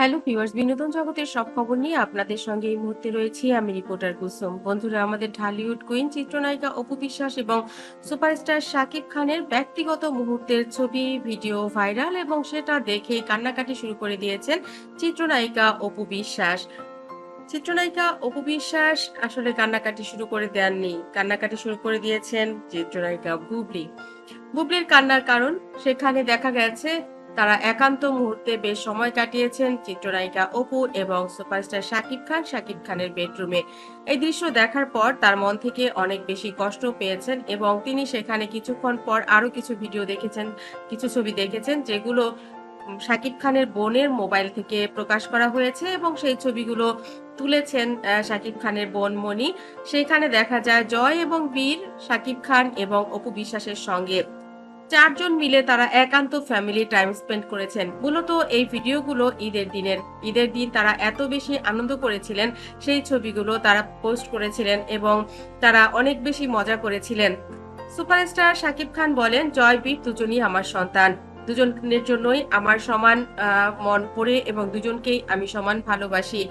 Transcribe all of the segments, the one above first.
Hello viewers, বিনোদন জগতের সব খবর নিয়ে আপনাদের সঙ্গে এই মুহূর্তে রয়েছি আমি রিপোর্টার কুসুম। বন্ধুরা, আমাদের ঢালিউড কুইন, চিত্রনায়িকা অপু বিশ্বাস এবং সুপারস্টার শাকিব খানের ব্যক্তিগত মুহূর্তের ছবি, ভিডিও ভাইরাল এবং সেটা দেখে কান্নাকাটি শুরু করে দিয়েছেন চিত্রনায়িকা অপু বিশ্বাস। চিত্রনায়িকা অপু বিশ্বাস আসলে কান্নাকাটি শুরু করে দেননি। কান্নাকাটি শুরু করে দিয়েছেন চিত্রনায়িকা বুবলি। বুবলির কান্নার কারণ, সেখানে দেখা গেছে তারা একান্ত মুহূর্তে বেশ সময় কাটিয়েছেন চিত্রনায়িকা অপু এবং সুপারস্টার শাকিব খান শাকিব খানের বেডরুমে। এই দৃশ্য দেখার পর তার মন থেকে অনেক বেশি কষ্ট পেয়েছেন এবং তিনি সেখানে কিছুক্ষণ পর আরও কিছু ভিডিও দেখেছেন, কিছু ছবি দেখেছেন যেগুলো শাকিব খানের বোনের মোবাইল থেকে প্রকাশ করা হয়েছে এবং সেই ছবিগুলো তুলেছেন শাকিব খানের বোন মনি সেখানে দেখা যায় জয় এবং বীর, শাকিব খান এবং অপু বিশ্বাসের সঙ্গে। চারজন মিলে তারা একান্ত ফ্যামিলি টাইম স্পেন্ড করেছেন। মূলত এই ভিডিওগুলো ঈদের দিনের। ঈদের দিন তারা এত বেশি আনন্দ করেছিলেন, সেই ছবিগুলো তারা পোস্ট করেছিলেন এবং তারা অনেক বেশি মজা করেছিলেন। সুপারস্টার শাকিব খান বলেন, জয় বীর, দুজনই আমার সন্তান। দুজনের জন্যই আমার সমান মন পড়ে এবং দুজনকেই আমি সমান ভালোবাসি।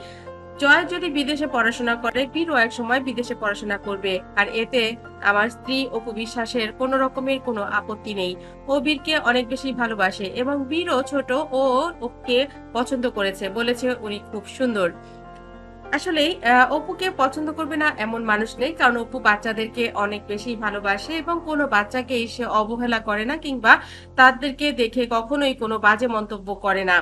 জয় যদি বিদেশে পড়াশোনা করে বীরও এক সময় বিদেশে পড়াশোনা করবে। আর এতে আমার স্ত্রী অপু বিশ্বাসের কোনো রকমের কোনো আপত্তি নেই। ও বীরকে অনেক বেশি ভালোবাসে এবং বীরও ছোট ও ওকে পছন্দ করেছে বলেছে উনি খুব সুন্দর। আসলে অপুকে পছন্দ করবে না এমন মানুষ নেই, কারণ অপু বাচ্চাদেরকে অনেক বেশি ভালোবাসে এবং কোনো বাচ্চাকে সে অবহেলা করে না কিংবা তাদেরকে দেখে কখনোই কোনো বাজে মন্তব্য করে না।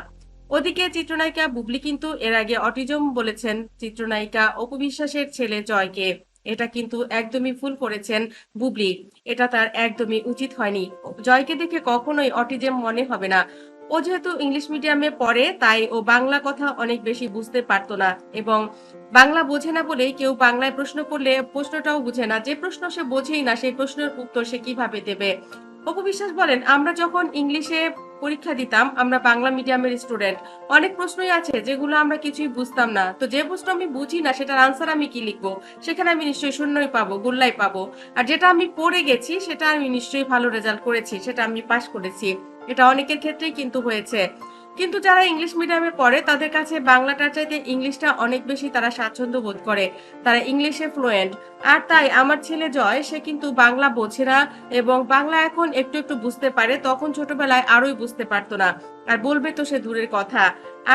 ওদিকে চিত্রনায়িকা বুবলি কিন্তু এর আগে অটিজম বলেছেন চিত্রনায়িকা অপু বিশ্বাসের ছেলে জয়কে। এটা কিন্তু একদমই ভুল করেছেন বুবলি। এটা তার একদমই উচিত হয়নি। জয়কে দেখে কখনোই অটিজম মনে হবে না। ও যেহেতু ইংলিশ মিডিয়ামে পড়ে, তাই ও বাংলা কথা অনেক বেশি বুঝতে পারতো না এবং বাংলা বোঝে না বলেই কেউ বাংলায় প্রশ্ন করলে প্রশ্নটাও বুঝে না। যে প্রশ্ন সে বোঝেই না, সেই প্রশ্নের উত্তর সে কীভাবে দেবে? অপু বিশ্বাস বলেন, আমরা যখন ইংলিশে পরীক্ষা দিতাম, আমরা বাংলা মিডিয়ামের স্টুডেন্ট। অনেক প্রশ্নই আছে, যেগুলো আমরা কিছুই বুঝতাম না। তো যে প্রশ্ন আমি বুঝি না, সেটার আনসার আমি কি লিখব? সেখানে আমি নিশ্চয়ই শূন্যই পাবো গোল্লাই পাবো। আর যেটা আমি পড়ে গেছি, সেটা আমি নিশ্চয়ই ভালো রেজাল্ট করেছি, সেটা আমি পাশ করেছি। এটা অনেকের ক্ষেত্রেই কিন্তু হয়েছে। কিন্তু যারা ইংলিশ মিডিয়ামে পড়ে, তাদের কাছে বাংলাটার চাইতে ইংলিশটা অনেক বেশি তারা স্বাচ্ছন্দ্য বোধ করে। তারা ইংলিশে ফ্লুয়েন্ট আর তাই আমার ছেলে জয়, সে কিন্তু বাংলা বোঝে না এবং বাংলা এখন একটু একটু বুঝতে পারে, তখন ছোটবেলায় আরোই বুঝতে পারতো না। আর বলবে তো সে দূরের কথা।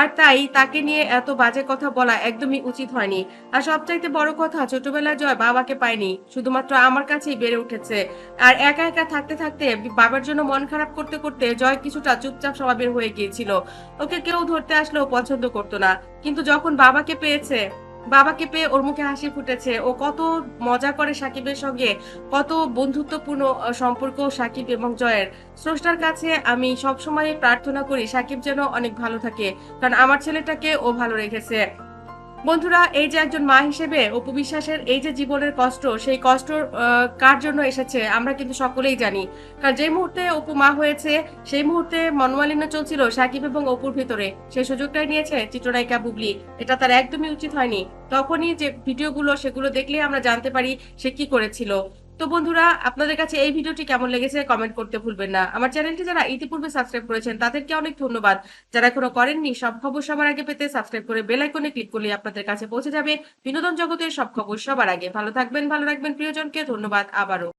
আর তাই তাকে নিয়ে এত বাজে কথা বলা একদমই উচিত হয়নি। আর সবচাইতে বড় কথা, ছোটবেলায় জয় বাবাকে পায়নি, শুধুমাত্র আমার কাছেই বেড়ে উঠেছে। আর একা একা থাকতে থাকতে বাবার জন্য মন খারাপ করতে করতে জয় কিছুটা চুপচাপ স্বভাবের হয়ে গিয়েছিল। ওকে কেউ ধরতে আসলেও পছন্দ করতো না। কিন্তু যখন বাবাকে পেয়েছে বাবাকে পেয়ে ওর মুখে হাসি ফুটেছে। ও কত মজা করে সাকিবের সঙ্গে, কত বন্ধুত্বপূর্ণ সম্পর্ক সাকিব এবং জয়ের। স্রষ্টার কাছে আমি সবসময় প্রার্থনা করি সাকিব যেন অনেক ভালো থাকে, কারণ আমার ছেলেটাকে ও ভালো রেখেছে। বন্ধুরা, এই যে একজন মা হিসেবে অপু বিশ্বাসের এই যে জীবনের কষ্ট, সেই কষ্ট কার জন্য এসেছে আমরা কিন্তু সকলেই জানি। কারণ যে মুহূর্তে অপু মা হয়েছে, সেই মুহূর্তে মনোমালিন্য চলছিল সাকিব এবং অপুর ভিতরে। সেই সুযোগটাই নিয়েছে চিত্রনায়িকা বুবলি। এটা তার একদমই উচিত হয়নি। তখনই যে ভিডিওগুলো, সেগুলো দেখলে আমরা জানতে পারি সে কি করেছিল। তো বন্ধুরা, আপনাদের কাছে এই ভিডিওটি কেমন লেগেছে কমেন্ট করতে ভুলবেন না। আমার চ্যানেলটি যারা ইতিপূর্বে সাবস্ক্রাইব করেছেন, তাদেরকে অনেক ধন্যবাদ। যারা এখনও করেননি, সব খবর সবার আগে পেতে সাবস্ক্রাইব করে বেল আইকনে ক্লিক করলে আপনাদের কাছে পৌঁছে যাবে। বিনোদন জগতের সব খবর সবার আগে। ভালো থাকবেন, ভালো রাখবেন, প্রিয়জনকে ধন্যবাদ। আবারও।